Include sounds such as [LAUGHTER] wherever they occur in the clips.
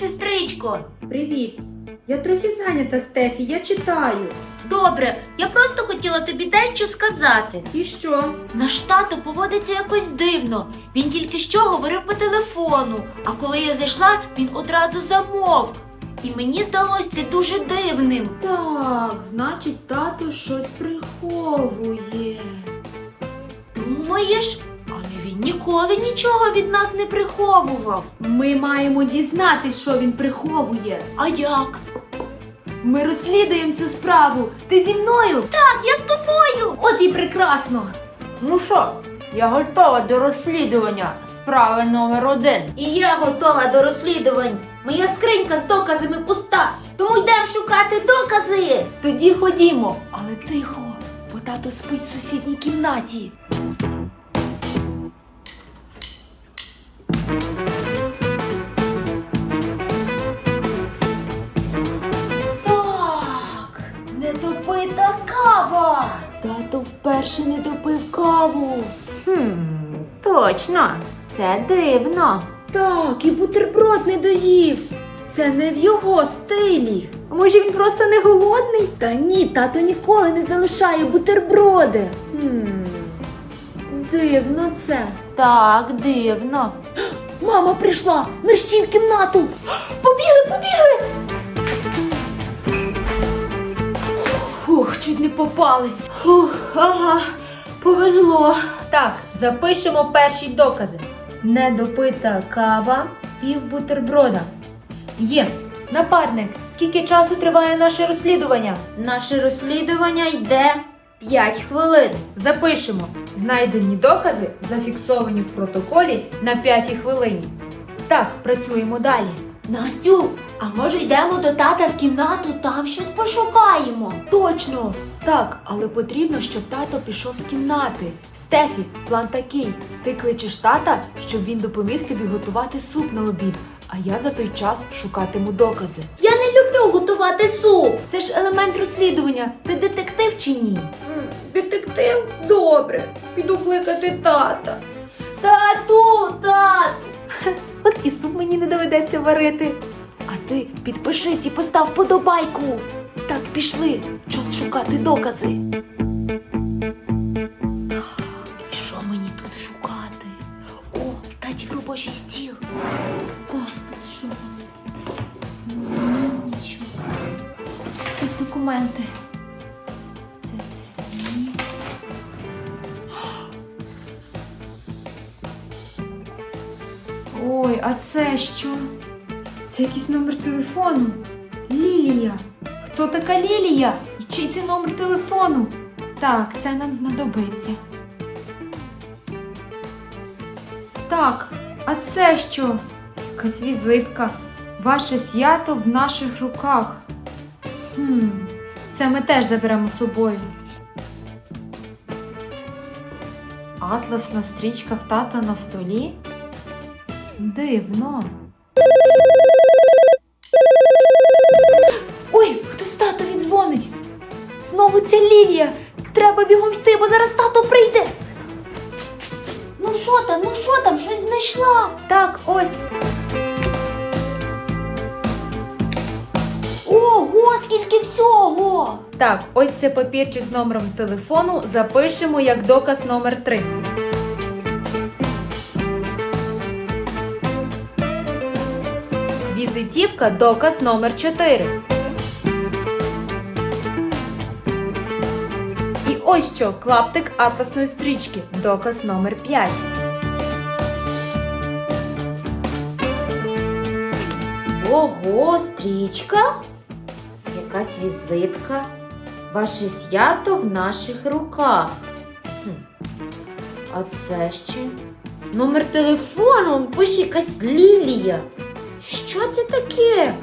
сестричко. Привіт. Я трохи зайнята, Стефі, я читаю. Добре, я просто хотіла тобі дещо сказати. І що? Наш тато поводиться якось дивно. Він тільки що говорив по телефону, а коли я зайшла, він одразу замовк. І мені здалося це дуже дивним. Так, значить, тато щось приховує. Думаєш? Він ніколи нічого від нас не приховував. Ми маємо дізнатись, що він приховує. А як? Ми розслідуємо цю справу. Ти зі мною? Так, я з тобою. От і прекрасно. Ну що, я готова до розслідування справи номер один. І я готова до розслідувань. Моя скринька з доказами пуста, тому йдемо шукати докази. Тоді ходімо, але тихо, бо тато спить в сусідній кімнаті. Вперше не допив каву. Хм, точно, це дивно. Так, і бутерброд не доїв. Це не в його стилі. Може він просто не голодний? Та ні, тато ніколи не залишає бутерброди. Хм, дивно це. Так, дивно. Мама прийшла! Мерщій в кімнату! Побігли, побігли! Чуть не попались. Фух, ага, повезло. Так, запишемо перші докази. Недопита кава, пів бутерброда. Є. Напарник, скільки часу триває наше розслідування? Наше розслідування йде 5 хвилин. Запишемо. Знайдені докази зафіксовані в протоколі на п'ятій хвилині. Так, працюємо далі. Настю, а може йдемо до тата в кімнату, там щось пошукаємо. Точно! Так, але потрібно, щоб тато пішов з кімнати. Стефі, план такий: ти кличеш тата, щоб він допоміг тобі готувати суп на обід, а я за той час шукатиму докази. Я не люблю готувати суп. Це ж елемент розслідування. Ти детектив чи ні? Детектив? Добре. Піду кликати тата. Тату, тату! От і суп мені не доведеться варити. Ти підпишись і постав подобайку. Так, пішли. Час шукати докази. І що мені тут шукати? О, татів робочий стіл. Так, тут що у нас? М, Нічого. Якісь документи. Це, це ні. Ой, а це що? Це якийсь номер телефону. Лілія. Хто така Лілія? І чий це номер телефону? Так, це нам знадобиться. Так, а це що? Якась візитка. Ваше свято в наших руках. Хм, це ми теж заберемо з собою. Атласна стрічка в тата на столі. Дивно. Знову ця Лілія. Треба бігом йти, бо зараз тато прийде. Ну що там, ну що там, щось знайшла. Так, ось. Ого, скільки всього! Так, ось це папірчик з номером телефону. Запишемо як доказ номер 3. Візитівка доказ номер 4. Ось що клаптик атласної стрічки. Доказ номер 5. Ого, стрічка, якась візитка. Ваше свято в наших руках. Хм. А це ще номер телефону пише якась Лілія. Що це таке?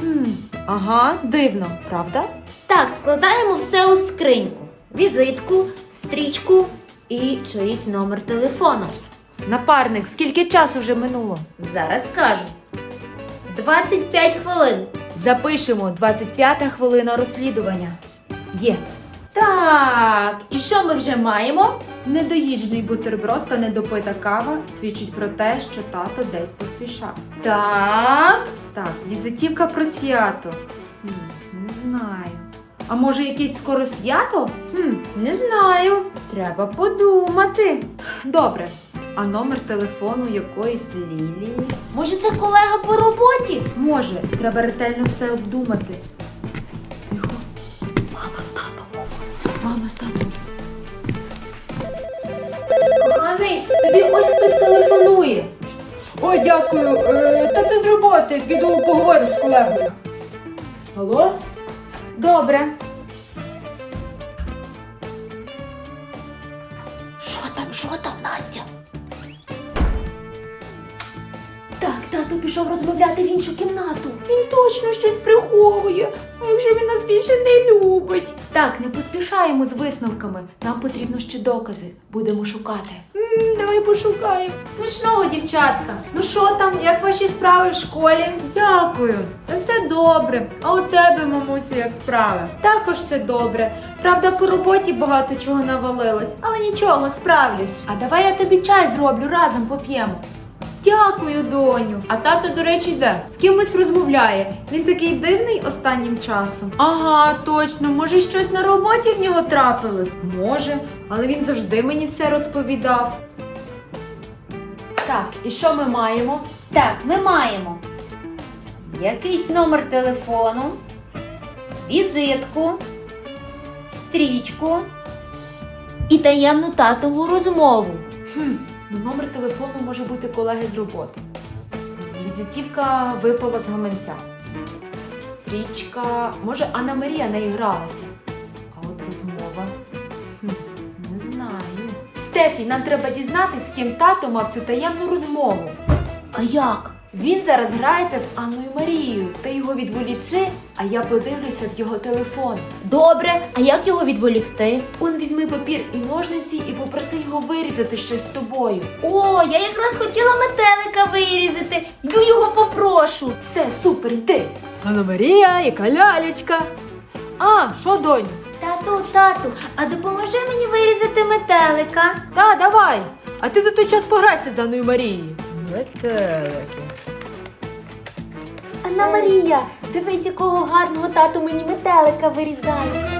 Хм, ага, дивно, правда? Так, складаємо все у скриньку. Візитку, стрічку і чийсь номер телефону. Напарник, скільки часу вже минуло? Зараз скажу. 25 хвилин. Запишемо 25 хвилина розслідування. Є. Так, і що ми вже маємо? Недоїджений бутерброд та недопита кава свідчить про те, що тато десь поспішав. Так, так, візитівка про свято. Не знаю. А може якесь скоро свято? Хм, не знаю. Треба подумати. Добре. А номер телефону якоїсь Лілії? Може, це колега по роботі? Може, треба ретельно все обдумати. Тихо. Мама з татом. Мама з татом. Коханий, тобі ось хтось телефонує. Ой, дякую. Е, та це з роботи. Піду поговорю з колегою. Алло? Добре. Що там, що там, Настя? Так, тато пішов розмовляти в іншу кімнату. Він точно щось приховує. А якщо він нас більше не любить? Так, не поспішаємо з висновками. Нам потрібно ще докази. Будемо шукати. М, Давай пошукаємо. Смішного, дівчатка. Ну що там, як ваші справи в школі? Дякую. Та все добре. А у тебе, мамусю, як справи? Також все добре. Правда, по роботі багато чого навалилось, але нічого, справлюсь. А давай я тобі чай зроблю, разом поп'ємо. Дякую, доню. А тато, до речі, йде? З кимось розмовляє. Він такий дивний останнім часом. Ага, точно. Може, щось на роботі в нього трапилось? Може, але він завжди мені все розповідав. Так, і що ми маємо? Так, ми маємо якийсь номер телефону, візитку, стрічку і таємну татову розмову. Хм, номер телефону може бути колеги з роботи. Візитівка випала з гаманця. Стрічка. Може, Анна Марія не гралася. А от розмова. Хм, не знаю. Стефі, нам треба дізнатись, з ким тато мав цю таємну розмову. А як? Він зараз грається з Анною Марією. Ти його відволічи, а я подивлюся в його телефон. Добре, а як його відволікти? Он візьми папір і ножниці і попроси його вирізати щось з тобою. О, я якраз хотіла метелика вирізати. Йду його попрошу. Все, супер, йди. Анна Марія, яка лялечка. А, що, донь? Тату, тату, а допоможи мені вирізати метелика. Та, давай. А ти за той час пограйся з Анною Марією. Метелики. Анна Марія, дивись, якого гарного тату мені метелика вирізає.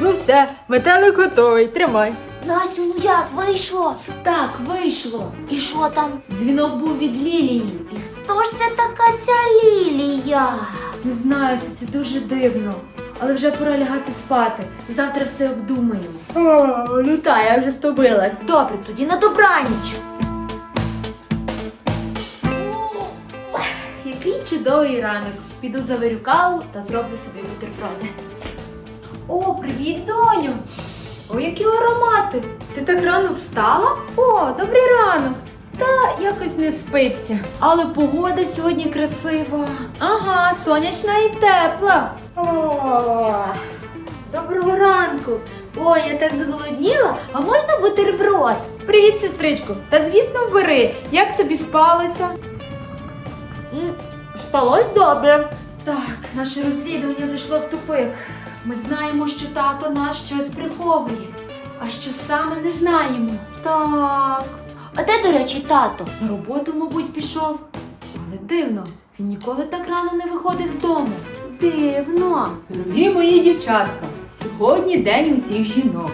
Ну все, метелик готовий, тримай. Настю, ну як вийшло? Так, вийшло. І що там? Дзвінок був від Лілії. І Хто ж це така ця Лілія? не знаю, все це дуже дивно. Але вже пора лягати спати. Завтра все обдумаємо. О, ну та, я вже втомилась. Добре, тоді на добраніч. Який чудовий ранок. Піду заварю каву та зроблю собі бутерброди. О, привіт, доню! О, які аромати! Ти так рано встала? О, добрий ранок! Та якось не спиться. Але погода сьогодні красива. Ага, сонячна і тепла. О, доброго ранку. Ой, я так зголодніла. А можна бутерброд? Привіт, сестричко. Та звісно, бери. Як тобі спалося? М, Спалось добре. Так, наше розслідування зайшло в тупик. Ми знаємо, що тато нас щось приховує, а що саме не знаємо. Так. А де, до речі, тато? На роботу, мабуть, пішов. Але дивно, він ніколи так рано не виходив з дому. Дивно. Дорогі мої дівчатка, сьогодні день усіх жінок.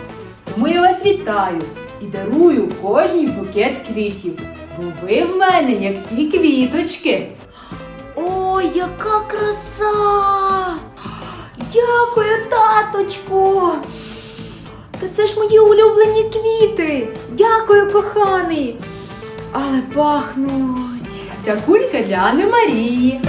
Тому я вас вітаю і дарую кожній букет квітів. Бо ви в мене як ті квіточки. Ой, яка краса! Дякую, таточку! Та це ж мої улюблені квіти. Дякую, коханий. Але пахнуть. Ця кулька для Анни Марії.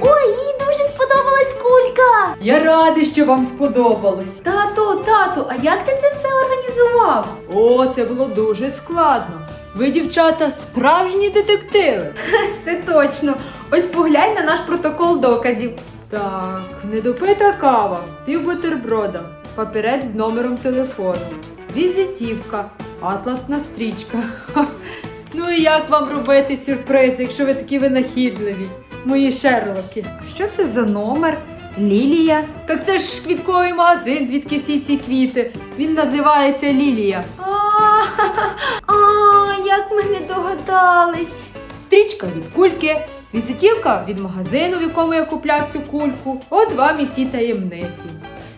Ой, їй дуже сподобалась кулька! Я радий, що вам сподобалось. Тату, тату, а як ти це все організував? О, це було дуже складно. Ви, дівчата, справжні детективи. [LAUGHS] Це точно. Ось поглянь на наш протокол доказів. Так, недопита кава, пів бутерброда. папірець з номером телефону, візитівка, атласна стрічка. Ха. Ну і як вам робити сюрприз, якщо ви такі винахідливі? Мої шерлоки. Що це за номер? Лілія? Так це ж квітковий магазин, звідки всі ці квіти. Він називається Лілія. А, а, як ми не догадались. Стрічка від кульки, візитівка від магазину, в якому я купляв цю кульку. От вам і всі таємниці.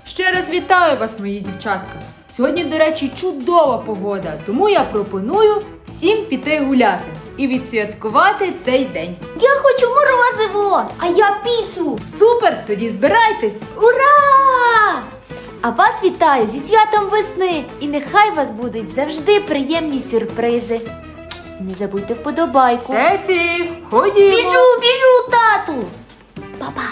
Ще раз вітаю вас, мої дівчатка. Сьогодні, до речі, чудова погода, тому я пропоную всім піти гуляти і відсвяткувати цей день. Я хочу морозиво, а я піцу. Супер! Тоді збирайтесь! Ура! А вас вітаю зі святом весни! І нехай вас будуть завжди приємні сюрпризи. Не забудьте вподобайку. Стефі, ходімо! Біжу, біжу, тату! Папа.